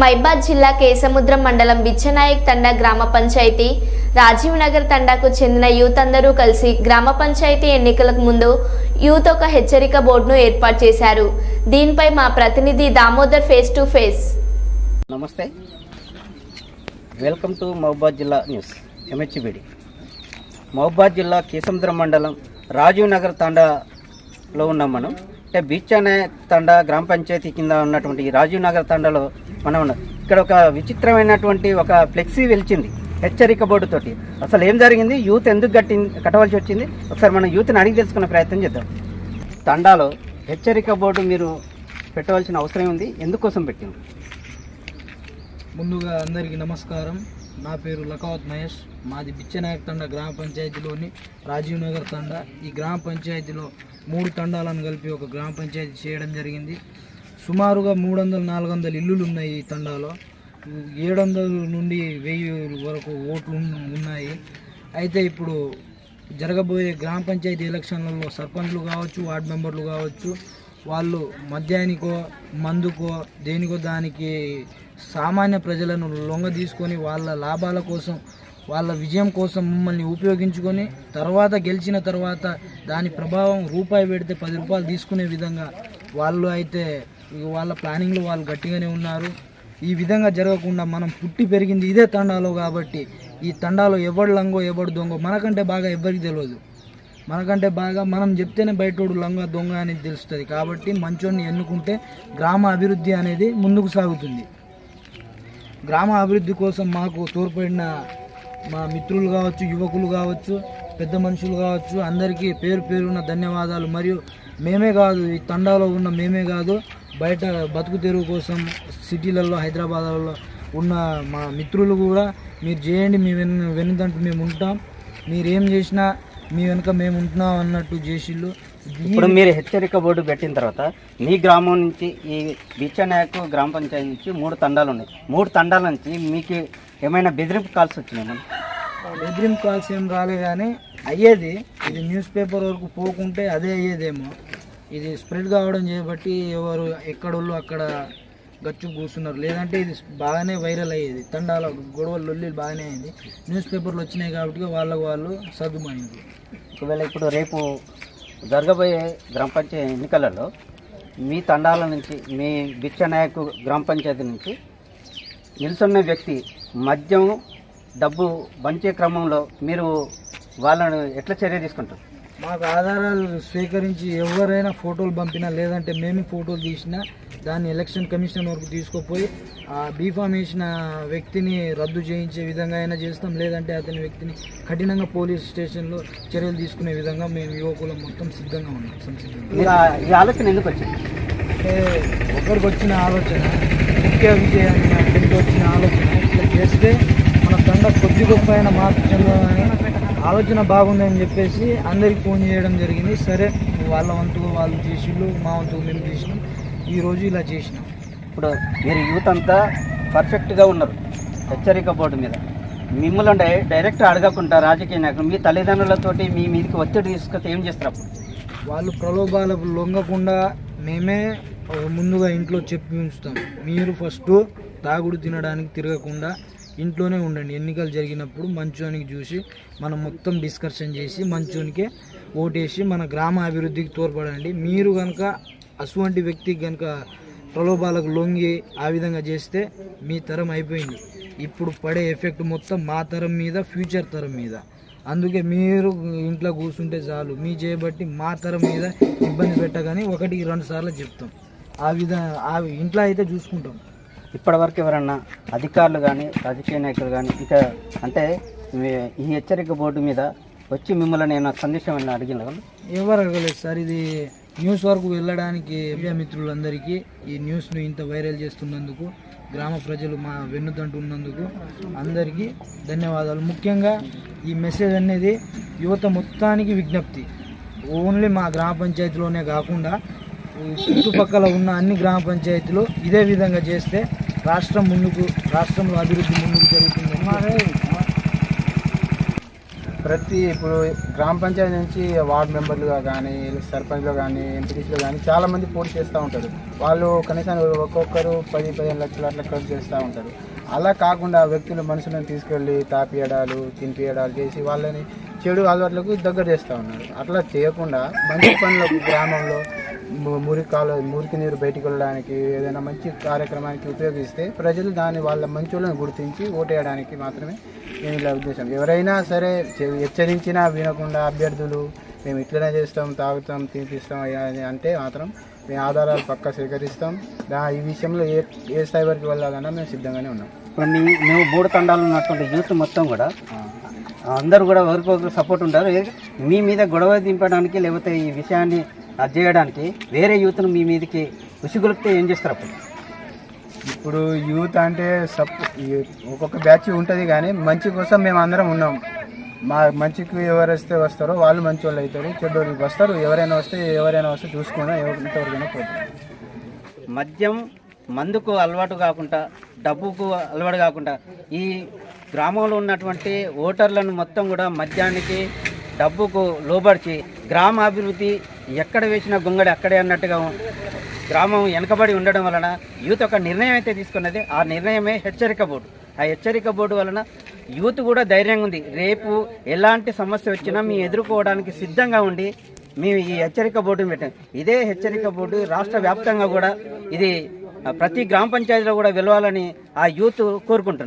మైబాద్ జిల్లా కేసముద్రం మండలం బిచ్చనాయక్ తండా గ్రామ పంచాయతీ. రాజీవ్ నగర్ తండాకు చెందిన యూత్ అందరూ కలిసి గ్రామ పంచాయతీ ఎన్నికలకు ముందు యూత్ ఒక హెచ్చరిక బోర్డును ఏర్పాటు చేశారు. దీనిపై మా ప్రతినిధి దామోదర్ ఫేస్ టు ఫేస్. నమస్తే. వెల్కమ్ టు మహబాద్ జిల్లా న్యూస్ ఎంహెచ్బిడి మహబాద్ జిల్లా కేసముద్రం మండలం రాజీవ్ నగర్ తండాలో ఉన్నాం మనం. అంటే బీచ్ అనే తండా గ్రామ పంచాయతీ కింద ఉన్నటువంటి రాజీవ్ నగర్ తండాలో మనం ఉన్నాం. ఇక్కడ ఒక విచిత్రమైనటువంటి ఒక ఫ్లెక్సీ వెలిచింది హెచ్చరిక బోర్డు తోటి. అసలు ఏం జరిగింది? యూత్ ఎందుకు కట్టి కట్టవలసి వచ్చింది? ఒకసారి మనం యూత్ని అడిగి తెలుసుకునే ప్రయత్నం చేద్దాం. తండాలో హెచ్చరిక బోర్డు మీరు పెట్టవలసిన అవసరం ఉంది? ఎందుకోసం పెట్టింది ముందుగా అందరికీ నమస్కారం. నా పేరు లకావత్ మహేష్. మాది బిచ్చనాయక్ తండ గ్రామ పంచాయతీలోని రాజీవ్ నగర్ తండ. ఈ గ్రామ పంచాయతీలో మూడు తండాలను కలిపి ఒక గ్రామ పంచాయతీ చేయడం జరిగింది. సుమారుగా మూడు వందల నాలుగు వందల ఇల్లులు ఉన్నాయి ఈ తండాలో. ఏడు వందల నుండి వెయ్యి వరకు ఓట్లు ఉన్నాయి. అయితే ఇప్పుడు జరగబోయే గ్రామ పంచాయతీ ఎలక్షన్లలో సర్పంచ్లు కావచ్చు వార్డు మెంబర్లు కావచ్చు వాళ్ళు మద్యానికో మందుకో దేనికో దానికి సామాన్య ప్రజలను లొంగ తీసుకొని వాళ్ళ లాభాల కోసం వాళ్ళ విజయం కోసం మమ్మల్ని ఉపయోగించుకొని తర్వాత గెలిచిన తర్వాత దాని ప్రభావం రూపాయి పెడితే పది రూపాయలు తీసుకునే విధంగా వాళ్ళు అయితే వాళ్ళ ప్లానింగ్లో వాళ్ళు గట్టిగానే ఉన్నారు. ఈ విధంగా జరగకుండా మనం పుట్టి పెరిగింది ఇదే తండాలో కాబట్టి ఈ తండాలో ఎవడు లంగో ఎవడు దొంగో మనకంటే బాగా ఎవరికి తెలియదు మనకంటే బాగా మనం చెప్తేనే బయటోడు లంగ దొంగ అనేది తెలుస్తుంది. కాబట్టి మంచోడిని ఎన్నుకుంటే గ్రామ అభివృద్ధి అనేది ముందుకు సాగుతుంది. గ్రామ అభివృద్ధి కోసం మాకు తోడ్పడిన మా మిత్రులు కావచ్చు యువకులు కావచ్చు పెద్ద మనుషులు కావచ్చు అందరికీ పేరు పేరున ధన్యవాదాలు. మరియు మేమే కాదు ఈ తండాలో ఉన్న మేమే కాదు బయట బతుకు తెరువు కోసం సిటీలలో హైదరాబాద్లో ఉన్న మా మిత్రులు కూడా మీరు చేయండి మీ వెన్ వెనుదంటూ మేము ఉంటాం. మీరు ఏం చేసినా మీ వెనుక మేము ఉంటున్నాం అన్నట్టు చేసిళ్ళు. ఇప్పుడు మీరు హెచ్చరిక బోర్డు పెట్టిన తర్వాత మీ గ్రామం నుంచి ఈ బిచ్చనాయకు గ్రామ పంచాయతీ నుంచి మూడు తండాలు ఉన్నాయి. మూడు తండాల నుంచి మీకు ఏమైనా బెదిరింపు కాల్స్ వచ్చినాయి బెదిరింపు కాల్స్ ఏం రాలే కానీ అయ్యేది. ఇది న్యూస్ పేపర్ వరకు పోకుంటే అదే అయ్యేదేమో. ఇది స్ప్రెడ్ కావడం చేయబట్టి ఎవరు ఎక్కడోళ్ళు అక్కడ గచ్చు కూర్చున్నారు. లేదంటే ఇది బాగానే వైరల్ అయ్యేది. తండాల గొడవలు లొల్లి బాగానే అయింది న్యూస్ పేపర్లు వచ్చినాయి కాబట్టి వాళ్ళకు వాళ్ళు సర్దుమైంది ఒకవేళ ఇప్పుడు రేపు జరగబోయే గ్రామ పంచాయతీ ఎన్నికలలో మీ తండాల నుంచి మీ బిచ్చనాయకు గ్రామ పంచాయతీ నుంచి నిల్చున్న వ్యక్తి మద్యం డబ్బు పంచే క్రమంలో మీరు వాళ్ళను ఎట్లా చర్య తీసుకుంటారు? మాకు ఆధారాలు స్వీకరించి ఎవరైనా ఫోటోలు పంపినా లేదంటే మేము ఫోటోలు తీసినా దాన్ని ఎలక్షన్ కమిషన్ వరకు తీసుకుపోయి ఆ బీఫామ్ వేసిన వ్యక్తిని రద్దు చేయించే విధంగా అయినా చేస్తాం లేదంటే అతని వ్యక్తిని కఠినంగా పోలీస్ స్టేషన్లో చర్యలు తీసుకునే విధంగా మేము యువకులం మొత్తం సిద్ధంగా ఉన్నాం సంసిద్ధంగా ఈ ఆలోచన ఎందుకు వచ్చింది? అంటే ఒకరికి వచ్చిన ఆలోచన ముఖ్య విజయాన్ని అక్కడికి వచ్చిన ఆలోచన ఇట్లా చేస్తే తండ కొద్ది గొప్ప అయిన మార్పు చెందాలని ఆలోచన బాగుందని చెప్పేసి అందరికి ఫోన్ చేయడం జరిగింది. సరే వాళ్ళ వంతుగా వాళ్ళు చేసిళ్ళు మా వంతుగా మేము చేసినాం. ఈరోజు ఇలా చేసినాం. ఇప్పుడు మీరు యూత్ అంతా పర్ఫెక్ట్గా ఉన్నారు. హెచ్చరిక బోర్డు మీద. మిమ్మల్ని డైరెక్ట్ అడగకుండా రాజకీయ నాయకులు మీ తల్లిదండ్రులతోటి మీ మీదకి ఒత్తిడి తీసుకొస్తే ఏం చేస్తారు అప్పుడు? వాళ్ళు ప్రలోభాలకు లొంగకుండా మేమే ముందుగా ఇంట్లో చెప్పి ఉంచుతాం. మీరు ఫస్ట్ తాగుడు తినడానికి తిరగకుండా ఇంట్లోనే ఉండండి. ఎన్నికలు జరిగినప్పుడు మంచోనికి చూసి మనం మొత్తం డిస్కషన్ చేసి మంచోనికే ఓటేసి మన గ్రామ అభివృద్ధికి తోడ్పడండి. మీరు కనుక అటువంటి వ్యక్తికి కనుక ప్రలోభాలకు లొంగి ఆ విధంగా చేస్తే మీ తరం అయిపోయింది. ఇప్పుడు పడే ఎఫెక్ట్ మొత్తం మా తరం మీద ఫ్యూచర్ తరం మీద. అందుకే మీరు ఇంట్లో కూర్చుంటే చాలు. మీ చేయబట్టి మా తరం మీద ఇబ్బంది పెట్టగానే ఒకటికి రెండు సార్లు చెప్తాం. ఆ విధంగా ఆ ఇంట్లో అయితే చూసుకుంటాం. ఇప్పటివరకు ఎవరన్నా అధికారులు కానీ రాజకీయ నాయకులు కానీ ఇక అంటే ఈ హెచ్చరిక బోర్డు మీద వచ్చి మిమ్మల్ని నేను సందేశం ఏమైనా అడిగిన ఎవరు అడగలేదు సార్. ఇది న్యూస్ వరకు వెళ్ళడానికి మీడియా మిత్రులందరికీ ఈ న్యూస్ను ఇంత వైరల్ చేస్తున్నందుకు గ్రామ ప్రజలు మా వెన్నుదంటున్నందుకు అందరికీ ధన్యవాదాలు. ముఖ్యంగా ఈ మెసేజ్ అనేది యువత మొత్తానికి విజ్ఞప్తి. ఓన్లీ మా గ్రామ పంచాయతీలోనే కాకుండా చుట్టుపక్కల ఉన్న అన్ని గ్రామ పంచాయతీలు ఇదే విధంగా చేస్తే రాష్ట్రం ముందుకు రాష్ట్రంలో అభివృద్ధి ముందుకు జరుగుతుంది. ప్రతి ఇప్పుడు గ్రామ పంచాయతీ నుంచి వార్డు మెంబర్లుగా కానీ సర్పంచ్లో కానీ ఎంపీటీసీలు కానీ చాలామంది పోటీ చేస్తూ ఉంటారు. వాళ్ళు కనీసం ఒక్కొక్కరు పది పదిహేను లక్షలు అట్లా ఖర్చు చేస్తూ ఉంటారు. అలా కాకుండా వ్యక్తులు మనుషులను తీసుకెళ్ళి తాపియడాలు తినిపియడాలు చేసి వాళ్ళని చెడు అలవాట్లకు దగ్గర చేస్తూ ఉన్నారు. అట్లా చేయకుండా మంచి పనులకు గ్రామంలో మురికి కాలు మురికి నీరు బయటికి వెళ్ళడానికి ఏదైనా మంచి కార్యక్రమానికి ఉపయోగిస్తే ప్రజలు దాన్ని వాళ్ళ మంచులను గుర్తించి ఓటేయడానికి మాత్రమే నేను ఇలా ఉద్దేశం. ఎవరైనా సరే హెచ్చరించినా వినకుండా అభ్యర్థులు మేము ఇట్లనే చేస్తాం తాగుతాం తినిపిస్తాం అని అంటే మాత్రం మేము ఆధారాలు పక్కా సేకరిస్తాం. దా ఈ విషయంలో ఏ ఏ స్థాయి వరకు వెళ్ళాలన్నా మేము సిద్ధంగానే ఉన్నాం. ఇప్పుడు మీ మేము మూడు తండాలు ఉన్నటువంటి యూత్ మొత్తం కూడా అందరూ కూడా ఒకరికొకరు సపోర్ట్ ఉంటారు. మీ మీద గొడవ దింపడానికి లేకపోతే ఈ విషయాన్ని అది చేయడానికి వేరే యూత్ను మీ మీదకి ఉసిగొలిపితే ఏం చేస్తారు అప్పుడు? ఇప్పుడు యూత్ అంటే సప్ ఒక్కొక్క బ్యాచ్ ఉంటుంది కానీ మంచి కోసం మేము అందరం ఉన్నాం. మా మంచికి ఎవరు వస్తే వస్తారో వాళ్ళు మంచి వాళ్ళు అవుతారు చెడ్డోళ్ళకి వస్తారు. ఎవరైనా వస్తే ఎవరైనా వస్తే చూసుకున్నా ఎవరికైనా పోతారు. మద్యం మందుకు అలవాటు కాకుండా డబ్బుకు అలవాటు కాకుండా ఈ గ్రామంలో ఉన్నటువంటి ఓటర్లను మొత్తం కూడా మద్యానికి డబ్బుకు లోబడిచి గ్రామ అభివృద్ధి ఎక్కడ వేసిన గొంగడి అక్కడే అన్నట్టుగా గ్రామం వెనకబడి ఉండడం వలన యూత్ ఒక నిర్ణయం అయితే తీసుకున్నది. ఆ నిర్ణయమే హెచ్చరిక బోర్డు. ఆ హెచ్చరిక బోర్డు వలన యూత్ కూడా ధైర్యంగా ఉంది. రేపు ఎలాంటి సమస్య వచ్చినా మేము ఎదుర్కోవడానికి సిద్ధంగా ఉండి మేము ఈ హెచ్చరిక బోర్డును పెట్టాం. ఇదే హెచ్చరిక బోర్డు రాష్ట్ర వ్యాప్తంగా కూడా ఇది ప్రతి గ్రామ పంచాయతీలో కూడా వెలవాలని ఆ యూత్ కోరుకుంటున్నారు.